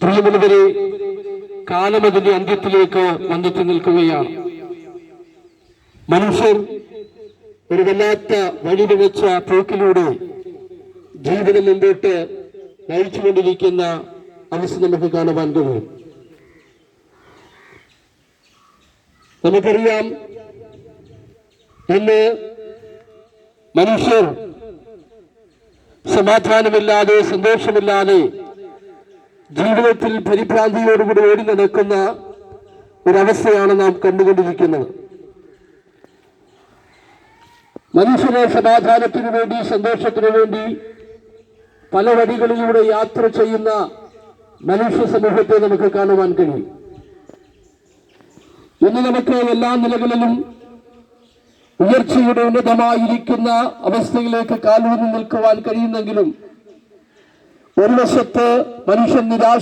പ്രിയമുള്ളവരെ കാലം അതിന്റെ അന്ത്യത്തിലേക്ക് വന്നെത്തി നിൽക്കുകയാണ്. മനുഷ്യർ ഒരു വല്ലാത്ത വഴി വെച്ച പോക്കിലൂടെ ജീവിതം മുമ്പോട്ട് നയിച്ചുകൊണ്ടിരിക്കുന്ന അവസ്ഥ നമുക്ക് കാണുവാൻ കഴിയും. നമുക്കറിയാം ഇന്ന് മനുഷ്യർ സമാധാനമില്ലാതെ സന്തോഷമില്ലാതെ ജീവിതത്തിൽ പരിഭ്രാന്തിയോടുകൂടി ഓടി നടക്കുന്ന ഒരവസ്ഥയാണ് നാം കണ്ടുകൊണ്ടിരിക്കുന്നത്. മനുഷ്യനെ സമാധാനത്തിനു വേണ്ടി സന്തോഷത്തിനു വേണ്ടി പല വഴികളിലൂടെ യാത്ര ചെയ്യുന്ന മനുഷ്യ സമൂഹത്തെ നമുക്ക് കാണുവാൻ കഴിയും. ഇന്ന് നമുക്ക് എല്ലാ നിലകളിലും ഉയർച്ചയുടെ ഉന്നതമായിരിക്കുന്ന അവസ്ഥയിലേക്ക് കാലൂന്നി നിൽക്കുവാൻ കഴിയുന്നെങ്കിലും ഒരു വശത്ത് മനുഷ്യൻ നിരാശ